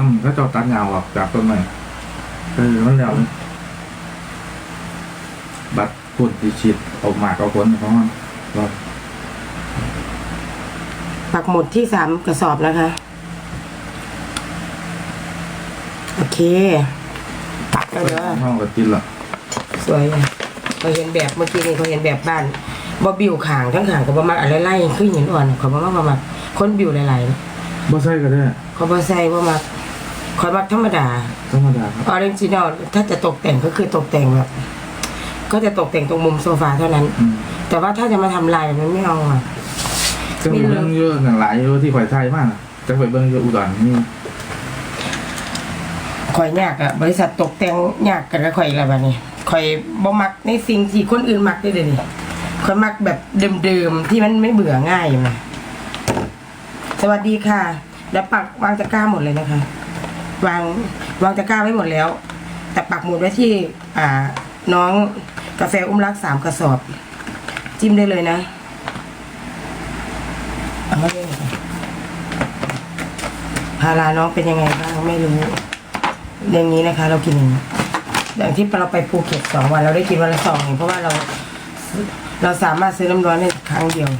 อืมก็เจ้าตัดยาวออกจากต้นไม้เออมันแล้วบัดพุ่นที่ฉีดเอาหมากเอาผลของมันรอดปักหมุดที่สามกระสอบนะคะ โอเคปักแล้วเด้อห้องก็กินละสวยเขาเห็นแบบเมื่อกี้นี่เขาเห็นแบบบ้านบ่บิวขางทั้งขางกับบ่มักอะไรไล่คือหินอ่อนเขาบ่มักบ่มักคนบิวหลายบ่ใช่ก็ได้ ๆเขาบ่ใส่บ่มัก คอยมักธรรมดาธรรมดาครับออริจินอลถ้าจะตกแต่งก็คือตกแต่งแบบก็จะตกแต่งตรงมุมโซฟาเท่านั้น อืมแต่ว่าถ้าจะมาทำลายแบบนั้นไม่เอาอะ ซึ่งเรื่องเยอะหนังหลายเยอะที่ข่อยไทยมากนะจะไปเบิ่งเยอะอุดรนี่ข่อยยากอะบริษัทตกแต่งยากกันกับข่อยอีกแล้วบัดนี้ข่อยบ่มักในสิ่งที่คนอื่นมักได้เลยนี่ข่อยมักแบบเดิมๆที่มันไม่เบื่อง่ายนะสวัสดีค่ะ แล้วปักวางตะกร้าหมดเลยนะคะ วางวางตะกร้าไว้หมดแล้ว แต่ปักหมุดไว้ที่อ่าน้องกาแฟอุ้มรักสามกระสอบ จิ้มได้เลยนะเอามาเลยค่ะพาราน้องเป็นยังไงบ้างไม่รู้อย่างนี้นะคะ เรากินอย่างนี้อย่างที่เราไปภูเก็ตสองวันเราได้กินวันละสองเองเพราะว่าเราเราสามารถซื้อน้ำร้อนได้ครั้งเดียว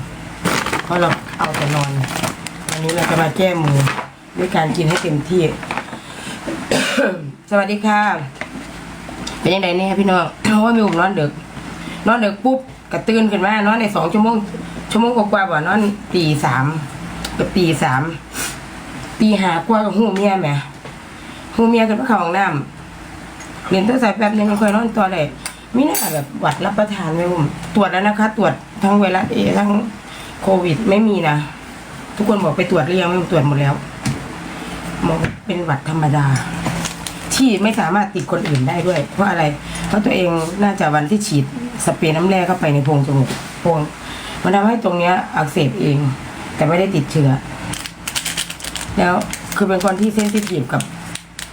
เพราะเราเอาแต่นอนวันนี้เราจะมาแก้มือด้วยการกินให้เต็มที่ สวัสดีค่ะ เป็นยังไงเนี่ยพี่น้องเพราะว่ามีผมนอนดึก นอนดึกปุ๊บกระตื่นขึ้นมานอนในสองชั่วโมง ชั่วโมงกว่าๆบ่นอนตีสามกับตีสามตีหากว่ากับหูเมียแหมหูเมียกันไปเข้าห้องน้ำเรียนตั้งแต่แป๊บนึงไม่ค่อยนอนตัวเลยมีหน้าแบบหวัดรับประทานไหมผมตรวจแล้วนะคะ ตรวจทั้งไวรัสเอทั้งโควิดไม่มีนะทุกคนบอกไปตรวจหรือยังไม่ตรวจหมดแล้วหมอเป็นหวัดธรรมดา ที่ไม่สามารถติดคนอื่นได้ด้วย เพราะอะไร เพราะตัวเองน่าจะวันที่ฉีดสเปรย์น้ำแร่เข้าไปในโพรงจมูกโพรงมันทำให้ตรงเนี้ยอักเสบเอง แต่ไม่ได้ติดเชื้อแล้วคือเป็นคนที่เซนซิทีฟกับ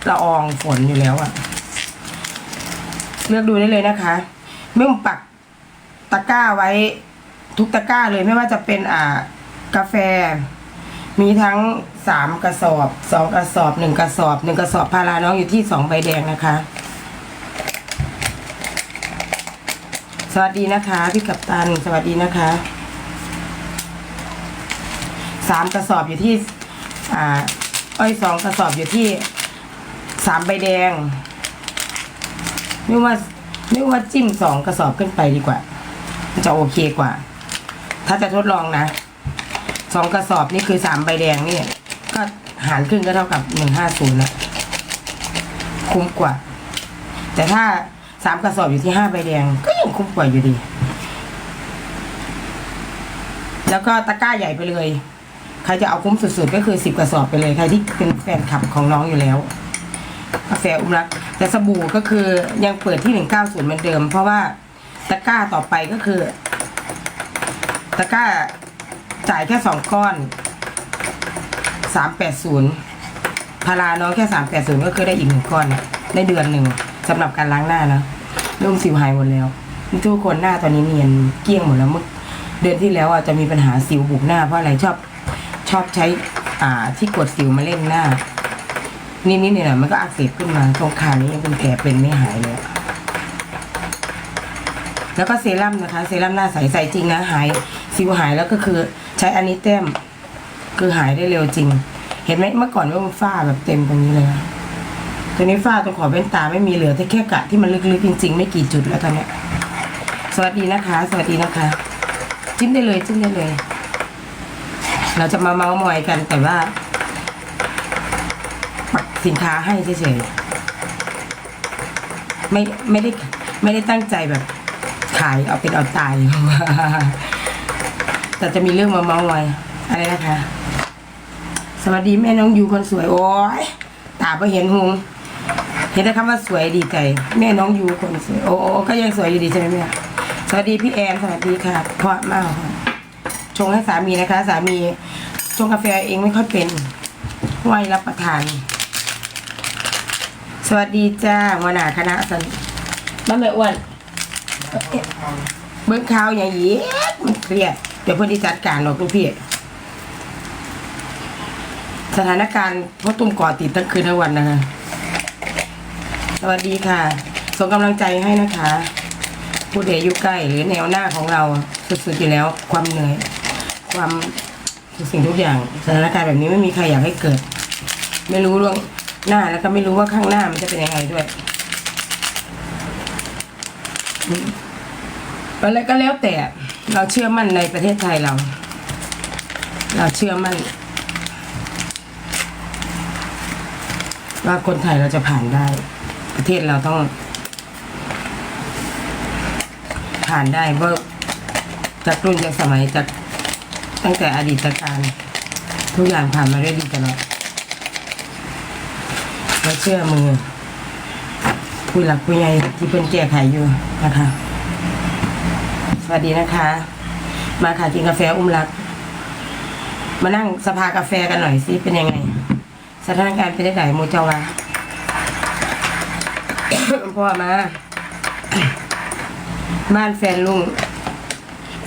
ละอองฝนอยู่แล้วอะเลือกดูได้เลยนะคะเมื่อปักตะกร้าไว้ทุกตะกร้าเลยไม่ว่าจะเป็นอ่ากาแฟ มีทั้งสามกระสอบสองกระสอบหนึ่งกระสอบหนึ่งกระสอบพาราน้องอยู่ที่สองใบแดงนะคะ สวัสดีนะคะ พี่กัปตันสวัสดีนะคะสามกระสอบอยู่ที่อ่าอ้อยสองกระสอบอยู่ที่สามใบแดงไม่ว่าไม่ว่าจิ้มสองกระสอบขึ้นไปดีกว่าจะโอเคกว่า ถ้าจะทดลองนะ สองกระสอบนี่คือสามใบแดงนี่ก็หารครึ่งก็เท่ากับหนึ่งห้าศูนย์ละคุ้มกว่า แต่ถ้าสามกระสอบอยู่ที่ห้าใบแดง ก็ยังคุ้มกว่าอยู่ดี แล้วก็ตะกร้าใหญ่ไปเลย ใครจะเอาคุ้มสุดๆ ก็คือสิบกระสอบไปเลย ใครที่เป็นแฟนคลับของน้องอยู่แล้วกาแฟอุ้มรัก แต่สบู่ก็คือยังเปิดที่หนึ่งเก้าศูนย์เหมือนเดิม เพราะว่าตะกร้าต่อไปก็คือ ตะกร้า จ่ายแค่สองก้อนสามแปดศูนย์พาราน้องแค่สามแปดศูนย์ก็คือได้อีกหนึ่งก้อนในเดือนหนึ่งสำหรับการล้างหน้านะเริ่มสิวหายหมดแล้ว ทุกคนหน้าตอนนี้เนียนเกลี้ยงหมดแล้วเมื่อเดือนที่แล้วอะจะมีปัญหาสิวบุกหน้าเพราะอะไรชอบชอบใช้อ่าที่กดสิวมาเล่นหน้านิดๆหน่อยมันก็อักเสบขึ้นมาตรงคานี้เป็นแผลเป็นไม่หายเลย แล้วก็เซรั่มนะคะ เซรั่มหน้าใสใสจริงนะหาย สิวหายแล้วก็คือใช้อันนี้แต้ม คือหายได้เร็วจริง เห็นไหมเมื่อก่อนว่ามันฝ้าแบบเต็มตรงนี้เลยนะตอนนี้ฝ้าตรงขอบแว่นตาไม่มีเหลือแต่แค่กะที่มันลึกๆจริง ๆ ไม่กี่จุดแล้วตอนนี้สวัสดีนะคะ สวัสดีนะคะ จิ้มได้เลยจิ้มได้เลย เราจะมาเมาส์มอยกันแต่ว่าปักสินค้าให้เฉยๆไม่ไม่ได้ไม่ได้ตั้งใจแบบขายเอาเป็นเอาตาย แต่จะมีเรื่องมาเมาส์มอยอะไรนะคะ สวัสดีแม่น้องยูคนสวยโอ้ยตาไปเห็นหงเห็นแต่คำว่าสวยดีใจแม่น้องยูคนสวยโอ้ก็ยังสวยอยู่ดีใช่ไหมแม่สวัสดีพี่แอนสวัสดีค่ะเพราะมากค่ะชงให้สามีนะคะ สามีชงกาแฟเองไม่ค่อยเป็นไหวรับประทาน สวัสดีจ้าวนาคณะสันบ้านแม่อ้วนเบิ้งข่าวอย่างนี้มันเครียด ดี๋ยวเพื่อนที่จัดการหรอกลูกพี่ สถานการณ์พ่อตุ้มก่อติดทั้งคืนทั้งวันนะคะ สวัสดีค่ะ ส่งกำลังใจให้นะคะ ผู้เดอยู่ใกล้หรือแนวหน้าของเราสุดๆอยู่แล้ว ความเหนื่อย ความทุกสิ่งทุกอย่างสถานการณ์แบบนี้ไม่มีใครอยากให้เกิด ไม่รู้เรื่องหน้าแล้วก็ไม่รู้ว่าข้างหน้ามันจะเป็นยังไงด้วยอะไรก็แล้วแต่ เราเชื่อมั่นในประเทศไทยเรา เราเชื่อมั่น ว่าคนไทยเราจะผ่านได้ ประเทศเราต้อง ผ่านได้เพราะจากรุ่นจากสมัยจากตั้งแต่อดีตการทุกอย่างผ่านมาด้วยดีตลอดเราเชื่อมือผู้หลักผู้ใหญ่ที่เพิ่นแก้ไขอยู่นะคะ วัสดีนะคะ มาค่ะกินกาแฟอุ้มรัก มานั่งสภากาแฟกันหน่อยสิเป็นยังไง สถานการณ์เป็นยังไงโมเจาวาพ่อมา บ้านแฟนลุง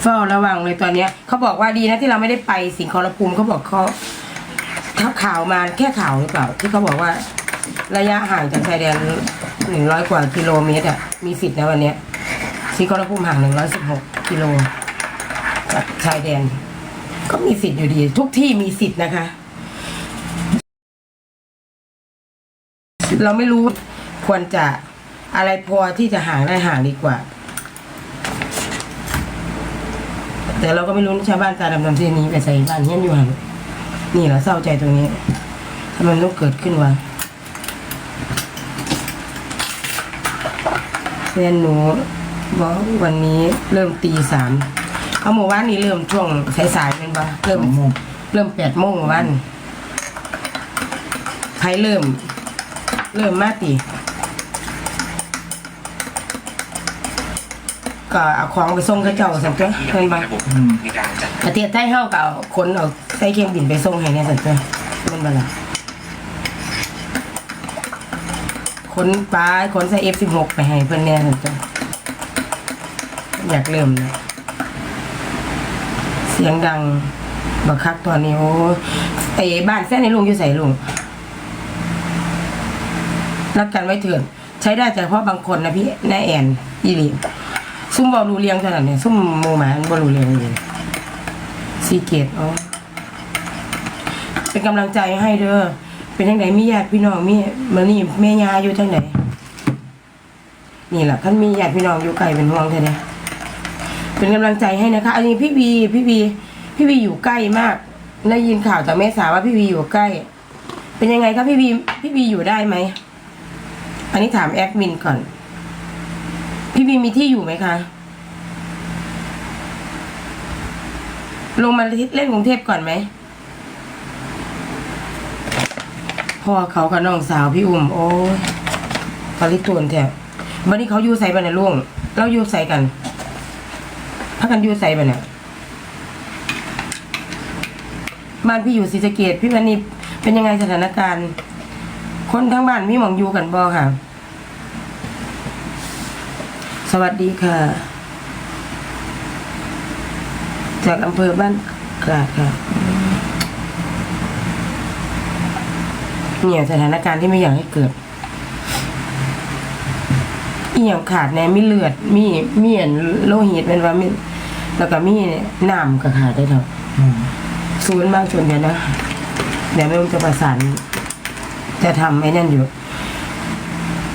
เฝ้าระวังเลยตอนเนี้ยเขาบอกว่าดีนะที่เราไม่ได้ไปสิงคโปร์ภูมิเขาบอกเขาถ้าข่าวมาแค่ข่าวหรือเปล่า ที่เขาบอกว่า ระยะห่างจากชายแดนหนึ่งร้อยกว่ากิโลเมตรอะมีสิทธิ์นะวันเนี้ยสิงคโปร์ภูมิห่างหนึ่งร้อยสิบหก กิโลจากชายแดน ก็มีสิทธิ์อยู่ดี ทุกที่มีสิทธิ์นะคะ เราไม่รู้ควรจะอะไรพอที่จะห่างได้ห่างดีกว่า แต่เราก็ไม่รู้ชาวบ้านตาดำๆที่นี้ไปใส่บ้านเงี้ยอยู่หันนี่แหละเศร้าใจตรงนี้ทำไมต้องเกิดขึ้นวะแฟนหนู บอกวันนี้เริ่มตีสามเอาหมู่บ้านนี้เริ่มช่วงสายๆเป็นปะเริ่มสองโมงเริ่มแปดโมงวันใครเริ่ม เริ่มมาตีก็เอาของไปส่งเขาเจ้าสันเจ้าเพิ่นบ่ระบบอืมในการจัดประเทศไทยเฮาก็เอาคนเอาใส่เครื่องบินไปส่งให้เนี่ยสันเจ้าเพิ่นบ่ล่ะคนปลาคนใส่ F16 ไปให้เพิ่นแน่สันเจ้า อยากเริ่มนะเสียงดังบักคักตอนนี้โอ้ไอ้บ้านแฟนในลุงอยู่ใส่ลุงรักกันไว้เถื่อนใช้ได้แต่เฉพาะบางคนนะพี่แน่แอนอีหลีซุ่มบอรูเลียงขนาดนี้ซุ่มโมหมาบอรูเลียงเลยซีเกตอ๋อเป็นกำลังใจให้เด้อเป็นทั้งไหนมีญาติพี่น้องมีมานี่แม่ยาอยู่ทั้งไหนนี่แหละท่านมีญาติพี่น้องอยู่ไกลเป็นห่วงแท้เนี่ย เป็นกำลังใจให้นะคะอันนี้พี่วีพี่วีพี่วีอยู่ใกล้มากได้ยินข่าวจากแม่สาวว่าพี่วีอยู่ใกล้ เป็นยังไงครับพี่วีพี่วีอยู่ได้ไหมอันนี้ถามแอดมินก่อน พี่บีมีที่อยู่ไหมคะลงมาเล่นกรุงเทพก่อนไหมพ่อเขากับน้องสาวพี่อุ้มโอ้ยปริตูนแถววันนี้เขาอยู่ใส่บันนี่ยลุงเราอยู่ใส่กัน พักกันอยู่ใส่บันเนี่ยบ้านพี่อยู่ศรีสะเกดพี่วันนี้เป็นยังไงสถานการณ์ คนทั้งบ้านมีหมองอยู่กันบ่ค่ะ สวัสดีค่ะ จากอำเภอบ้านกราดค่ะ เนี่ยสถานการณ์ที่ไม่อยากให้เกิด อีหยังขาดแน่มีเลือด มีมีอันโลหิตเป็นว่ามีแล้วก็มีน้ำก็ขาดได้เถอะอืมศูนย์มากชนเดี๋ยวนะ เดี๋ยวแม่อุ้มจะประสานจะทำไอ้นั่นอยู่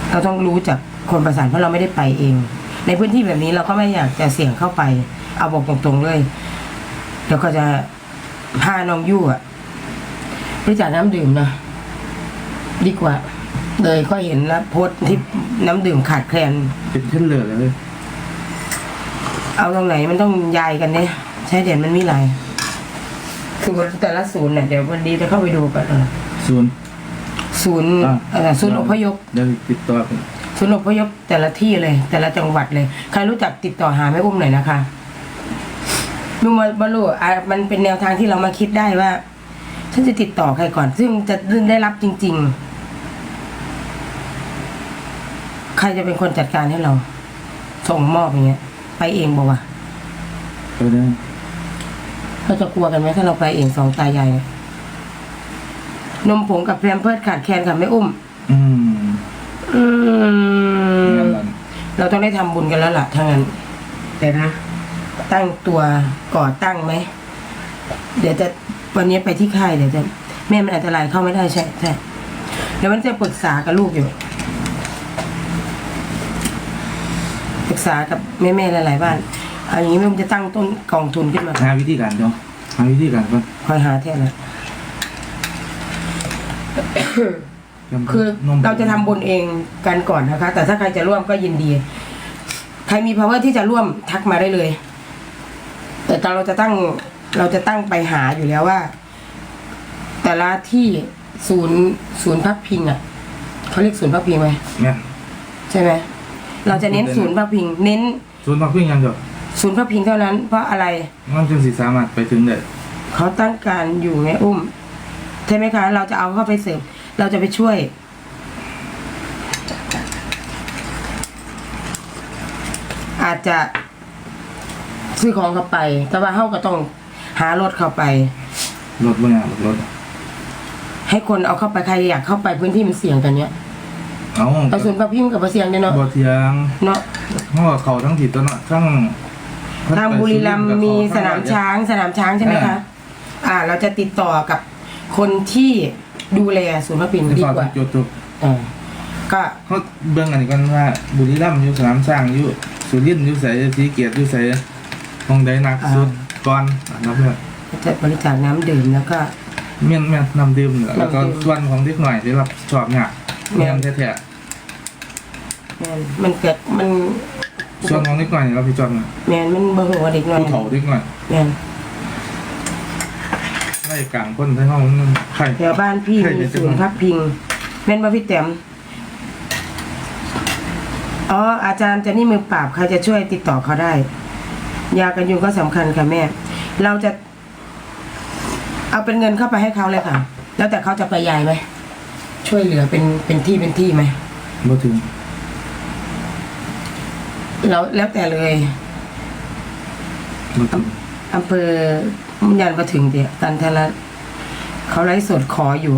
เราต้องรู้จากคนประสานเพราะเราไม่ได้ไปเอง ในพื้นที่แบบนี้เราก็ไม่อยากจะเสี่ยงเข้าไป เอาบอกตรงๆเลยเดี๋ยวก็จะพาน้องยู่อะบริจาคน้ำดื่มนะดีกว่า เลยก็เห็นนะโพสต์ที่น้ำดื่มขาดแคลนเป็นขึ้นเรือเลย เอาตรงไหนมันต้องยายกันเนี่ยใช้เด่นมันมีหลายคือแต่ละศูนย์เนี่ยเดี๋ยววันนี้จะเข้าไปดูกันเออศูนย์ศูนย์ศูนย์อพยพเดี๋ยวติดต่อกันศูนย์อพยพแต่ละที่เลย แต่ละจังหวัดเลย ใครรู้จักติดต่อหาแม่อุ้มหน่อยนะคะลุงมาบรรลุอะมันเป็นแนวทางที่เรามาคิดได้ว่าฉันจะติดต่อใครก่อน ซึ่งจะได้รับจริง ๆ ใครจะเป็นคนจัดการให้เรา ส่งมอบอย่างเงี้ย ไปเองบอกว่าก็ได้เราจะกลัวกันไหมถ้าเราไปเองสองตายายเนี่ยนมผงกับแพมเพิร์ดขาดแคลนค่ะไม่อุ้ม อืมอืมนั่นแหละเราต้องได้ทำบุญกันแล้วล่ะทั้างนั้นแต่นะ ตั้งตัวก่อตั้งไหม เดี๋ยวจะวันนี้ไปที่ค่ายเดี๋ยวจะแม่มันอันตรายเข้าไม่ได้ใช่ใช่เดี๋ยวมันจะปรึกษากับลูกอยู่ ปรึก ษากับแม่ๆหลายๆบ้านเอันนี้แม่มันจะตั้งต้นกองทุนขึ้นมาหาวิธีการเนาะหาวิธีการก่อนคอยหาแทนนะยำคือมเราจะทำบุญเองกันก่อนนะคะ แต่ถ้าใครจะร่วมก็ยินดี ใครมี power ที่จะร่วมทักมาได้เลย แต่ตอนเราจะตั้งเราจะตั้งไปหาอยู่แล้วว่า แต่ละที่ศูนย์ศูนย์พักพิงอะเขาเรียกศูนย์พักพิงไหมเนี่ยใช่ไหม เราจะเน้นศูนย์พักพิง เน้นส่วนมากเพิ่งยังเดียวศูนย์พักพิงเท่านั้น เพราะอะไรมันจึงสิสามารถไปถึงได้เขาตั้งการอยู่ไงอุ้มใช่ไหมคะ เราจะเอาเข้าไปเสริมเราจะไปช่วยอาจจะซื้อของเข้าไป แต่ว่าเขาก็ต้องหารถเข้าไป รถบ่เนี่ยรถ ให้คนเอาเข้าไปใครอยากเข้าไปพื้นที่มันเสี่ยงกันเนี้ย เอาแต่ส่วนพักพิมพ์กับเสี่ยงเนี่ยเนาะบ่เทียงเนาะเพราะว่าเขาทั้งผิดตัวเนาะทั้งทางบุรีรัมย์มีสนามช้างสนามช้างใช่ไหมคะ อ่า เราจะติดต่อกับคนที่ดูแลศูนย์พักพิมพ์ดีดีกกว่าว่าจุดจุดอ่าก็เขาเบิ่งอันนี้กันว่า บุรีรัมย์อยู่สนามสร้างอยู่สุรินทร์อยู่ไสศรีเกียรติอยู่ไสมองใดหนักสุดก่อนอันดับแรกจะบริจาคน้ำดื่มแล้วก็เมียนเมียนนำดื่มนี่แหละแล้วก็น้ำดื่มส่วนของเด็กหน่อยที่รับชอบเนี่ยเมีเมียยนนแท้ มันมันเกิดมันๆส่วนของเด็กหน่อยนี่รับผิดชอบนะแมนมันบ่หัวาเด็กน้อยผู้เฒ่าเด็กหน่อยแมนไล่กลางคนให้ห้องมันไข่แถวบ้านพี่ใครมีจะศูนย์พักพิงแม่นบ่พี่แต้มอ๋ออาจารย์เจะนี่มือปราบใครจะช่วยติดต่อเขาได้ ยากันยุงก็สำคัญค่ะแม่ เราจะ เอาเป็นเงินเข้าไปให้เขาเลยค่ะ แล้วแต่เขาจะไปยายไหมช่วยเหลือเป็นเป็นที่เป็นที่ไหมบ่ถึง แล้วแล้วแต่เลยบ่ถึงอำเภอมุยันมาถึงเดียกันทละเขาไลฟ์สดขออยู่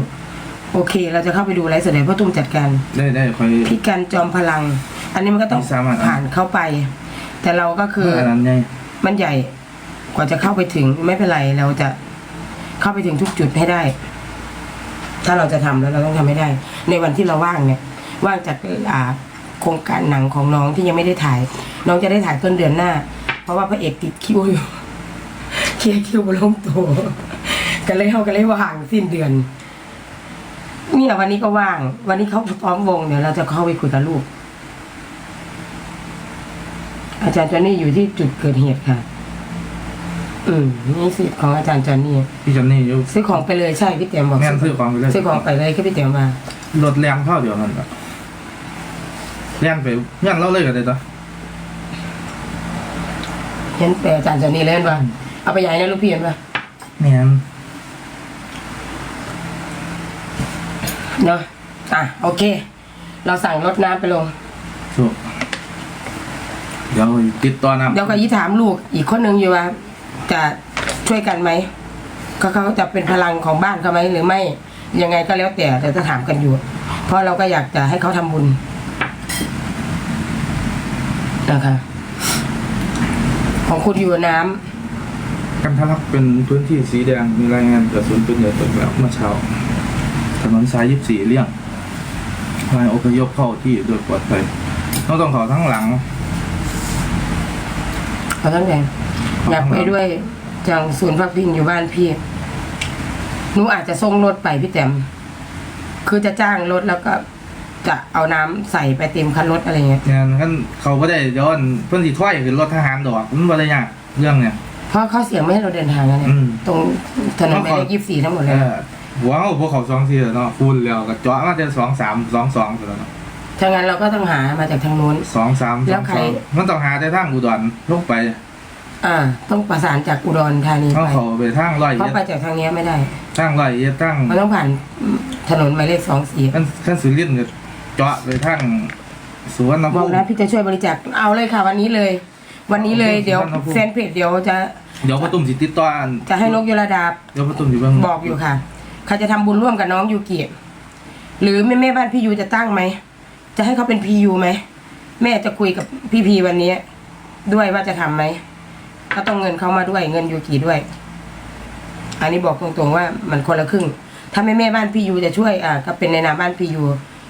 โอเค เราจะเข้าไปดูไลฟ์สดไหนพ่อตุ้มจัดการได้ได้คอย พี่กันจอมพลัง อันนี้มันก็ต้องไม่สามารถผ่านเข้าไป แต่เราก็คือ อันนั้นไงมันใหญ่กว่าจะเข้าไปถึงไม่เป็นไรเราจะเข้าไปถึงทุกจุดให้ได้ ถ้าเราจะทำแล้วเราต้องทำให้ได้ ในวันที่เราว่างเนี่ย ว่างจากอ่า โครงการหนังของน้องที่ยังไม่ได้ถ่าย น้องจะได้ถ่ายต้นเดือนหน้า เพราะว่าพระเอกติดคิวอยู่เคลียร์คิวบนลงตัวกันเลยเขากันเลยว่างสิ้นเดือนเนี่ยวันนี้ก็ว่าง วันนี้เขาพร้อมวงเดี๋ยวเราจะเข้าไปคุยกับลูก อาจารย์จอนนี่อยู่ที่จุดเกิดเหตุค่ะ อืมนี่สิทธิ์ของอาจารย์จอนนี่พี่จอนนี่อยู่ซื้อของไปเลยใช่พี่เตียมบอกแม่นซื้อของไปเลยซื้อของไปเลยคือพี่เตียมมารถแรงเท่าเดียวนั่นแหละ แล่นไปเงี้ยเราเลยกันเลยต่อเห็นแต่อาจารย์จอนนี่เล่นป่ะเอาไปใหญ่นะลูกพี่เห็นป่ะแม่นเนาะอะโอเค เราสั่งรถน้ำไปลง สุเดี๋ยวติดต่อนะเดี๋ยวก็ยี่ถามลูกอีกคนหนึ่งอยู่ว่า จะช่วยกันไหมเขาเขาจะเป็นพลังของบ้านเขาไหมหรือไม่ยังไงก็แล้วแต่แต่จะถามกันอยู่ เพราะเราก็อยากจะให้เขาทำบุญ นะคะของคุณอยู่น้ำกันทะลักเป็นพื้นที่สีแดงมีรายงานกระสุนปืนใหญ่ตกแล้วเมื่อเช้าถนนสายยี่สี่เลี่ยงรายอพยพเข้าที่โดยปลอดภัยเราต้องเขอทั้งหลังเขาตั้งแต่อยากไปด้วยจังศูนย์พักพิงอยู่บ้านพี่หนูอาจจะส่งรถไปพี่แต้มคือจะจ้างรถแล้วก็ จะเอาน้ำใส่ไปเต็มคันรถอะไรเงี้ยงานกันเขาก็ได้ย้อนเพื่อนสีถ้อยคือรถทหารดอกมันบ่ได้ยากเรื่องเนี่ย เพราะเขาเสียงไม่ให้เราเดินทางนะเนี่ยอืม ตรงถนนหมายเลขยี่สี่ทั้งหมดเลเอย อหัวเขาพวกเขาสองทีแล้วเนาะฟูนแล้วก็เจาะมาจะสองสามสองสองแล้วเนาะถ้างั้นเราก็ต้องหามาจากทางนู้น สองสามแล้สอวงใครสองมันต้องหาแต่ทางอุดรลงไปอ่า ต้องประสานจากอุดรธานีเขาไปเขาไปทางร้อยเพราะเอ็ดไปจากทางเนี้ยไม่ได้ ทางร้อยเอ็ดทางมันต้องผ่านถนนหมายเลขสองสี่ขั้นขั้นสุรินทร์ก็เจาะไปทางสวนน้ำบอพุ กนะพี่จะช่วยบริจาคเอาเลยค่ะ วันนี้เลย วันนี้เลยเดี๋ยวขอบคุณแฟนเพจเดี๋ยวจะเดี๋ยวพ่อตุ้มสิติดต่ออันจะให้นกยุรดาบเดี๋ยวพ่อตุ้มสิเบิ่งบอกอยู่ค่ะใครจะทำบุญร่วมกับน้องยูกิหรือแม่แม่บ้านพี่ยูจะตั้งไหมจะให้เขาเป็นพียูไหมแม่จะคุยกับพี่พีวันนี้ ด้วยว่าจะทำไหมก็ต้องเงินเขามาด้วยเงินยูกิด้วย อันนี้บอกตรงๆว่ามันคนละครึ่ง ถ้าแม่แม่บ้านพี่ยูจะช่วยอ่าก็เป็นในนามบ้านพี่ยู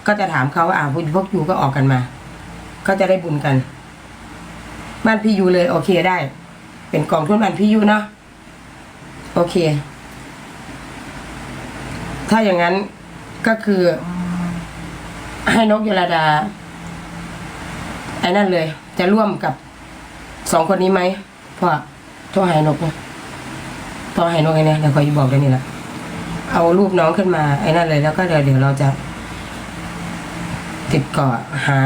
ก็จะถามเขาว่าอ่าพวกยูก็ออกกันมา ก็จะได้บุญกัน บ้านพี่ยูเลยโอเคได้ เป็นกองทุนบ้านพี่ยูเนาะโอเค ถ้าอย่างนั้นก็คือ ให้นกยลดาไอ้นั่นเลย จะร่วมกับสองคนนี้ไหมพ่อโทรหานกนะโทรหานกไอ้เนี่ยเดี๋ยวคอยบอกได้นี่แหละเอารูปน้องขึ้นมาไอ้นั่นเลยแล้วก็เดี๋ยวเดี๋ยวเราจะ ติดต่อหา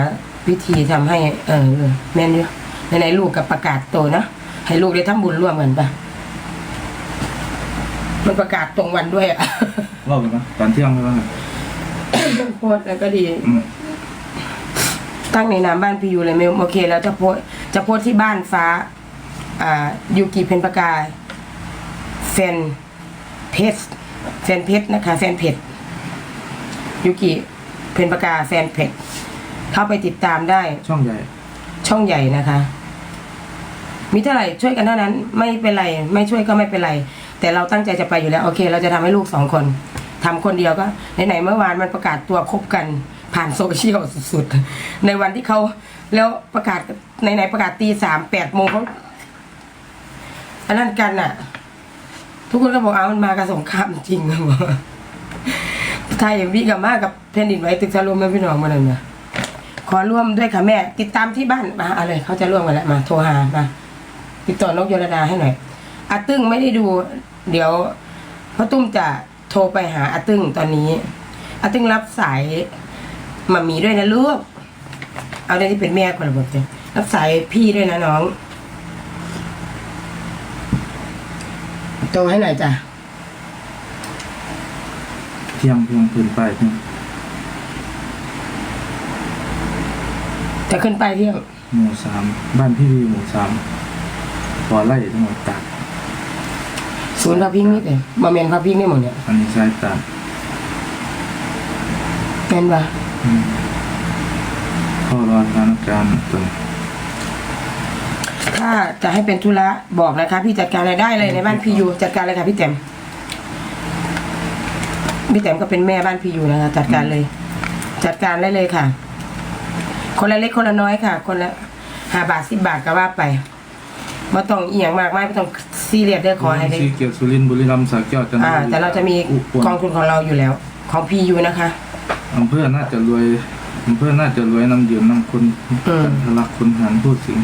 วิธีทำให้เออเออแม่นอยู่ในไหนๆลูกกับประกาศโตนะให้ลูกได้ทำบุญร่วมกันปะมันประกาศตรงวันด้วยอะเล่าไปนะตอนเที่ยงใช่ไหมโพสต์แล้วก็ดีอืมตั้งในนามบ้านพียูเลยไม่โอเค แล้วจะโพสต์จะโพสต์ที่บ้านฟ้า อ่ายูกิเพนประกายแฟนเพจแฟนเพจนะคะ แฟนเพจยูกิ เพนประกาแฟนเพจเข้าไปติดตามได้ช่องใหญ่ ช่องใหญ่นะคะ มีเท่าไหร่ช่วยกันเท่านั้น ไม่เป็นไร ไม่ช่วยก็ไม่เป็นไร แต่เราตั้งใจจะไปอยู่แล้ว โอเค เราจะทำให้ลูกสองคนทำคนเดียวก็ไหนๆเมื่อวานมันประกาศตัวคบกันผ่านโซเชียลสุดๆ ในวันที่เขาแล้วประกาศไหนๆประกาศตีสามแปดโมงเขาอันนั้นกันน่ะ ทุกคนก็บอกเอามันมากระสงครามจริงนะบอก ไทยวิกับมากับแผ่นดินไหวตึกถล่มแม่พี่น้องมาเลยนะขอร่วมด้วยค่ะแม่ ติดตามที่บ้านมาอะไรเขาจะร่วมกันแล้วมาโทรหามาติดต่อนกยลดาให้หน่อยอาตึ้งไม่ได้ดู เดี๋ยวพ่อตุ้มจะโทรไปหาอาตึ้งตอนนี้อาตึ้งรับสายมามีด้วยนะลูกเอาได้ที่เป็นแม่คนละบทเลยรับสายพี่ด้วยนะน้องโทรให้หน่อยจ้ะ เที่ยงเที่ยงคืนไปเที่ยงจะขึ้นไปเที่ยงหมู่สามบ้านพี่วีหมู่สามพอไล่ทั้งหมดตัดศูนย์พระพิงนี่เลยบอเมนพระพิงนี่หมดเนี่ยอันนี้ใช้ตัดแม่นปะอืมเข้ารอสถานการณ์ตัวถ้าจะให้เป็นธุระบอกนะคะพี่จัดการอะไรได้เลยในบ้านพียูจัดการเลยค่ะพี่แต้ม พี่แต้มก็เป็นแม่บ้านพียูนะคะจัดการเลย จัดการได้เลยค่ะ คนละเล็กคนละน้อยค่ะ คนละห้าบาทสิบบาทก็ว่าไปไม่ต้องเอียงมากไม่ต้องซีเรียสเด้อขอให้ได้สีเกียรติสุรินทร์บุรีรัมย์สระแก้วจันทอ่าบุรีแต่เราจะมีอุบลกองทุนของเราอยู่แล้ว ของพียูนะคะ อำเภอน่าจะรวยอำเภอน่าจะรวยน้ำยืนน้ำคุณอืมกันทะลักคุณหันพูดสิง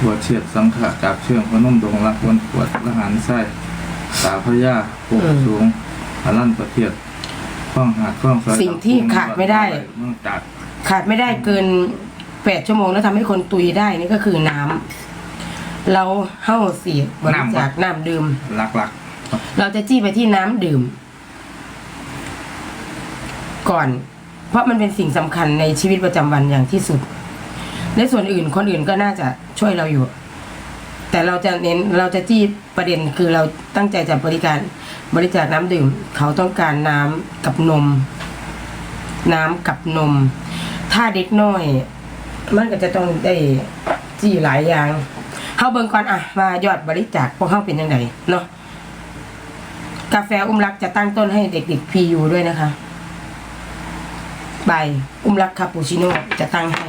หัวเฉียดสังขะกาบเชื่องพนมดงรักวันปวดละหารไส้สาพยาปกสูง อาลั่นประเทียดข้องหาดข้องซอยสิ่งที่ขาดไม่ได้เมืองตัดขาดไม่ได้เกินแปดชั่วโมงแล้วทำให้คนตุยได้นี่ก็คือน้ำเราเฮ้าเสียบริจาคน้ำดื่ม หลักเราจะจี้ไปที่น้ำดื่ม ก่อน เพราะมันเป็นสิ่งสำคัญในชีวิตประจำวันอย่างที่สุด ในส่วนอื่นคนอื่นก็น่าจะช่วยเราอยู่ แต่เราจะเน้นเราจะจี้ประเด็นคือเราตั้งใจจะบริการ บริจาคน้ำดื่ม เขาต้องการน้ำกับนม น้ำกับนม ถ้าเด็กน้อย มันก็จะต้องได้จี้หลายอย่างเฮาเบิ่งก่อนอะว่ายอดบริจาคพวกเฮาเป็นยังไงเนาะกาแฟอุ้มรักจะตั้งต้นให้เด็กๆพียูด้วยนะคะใบอุ้มรักคาปูชิโน่จะตั้งให้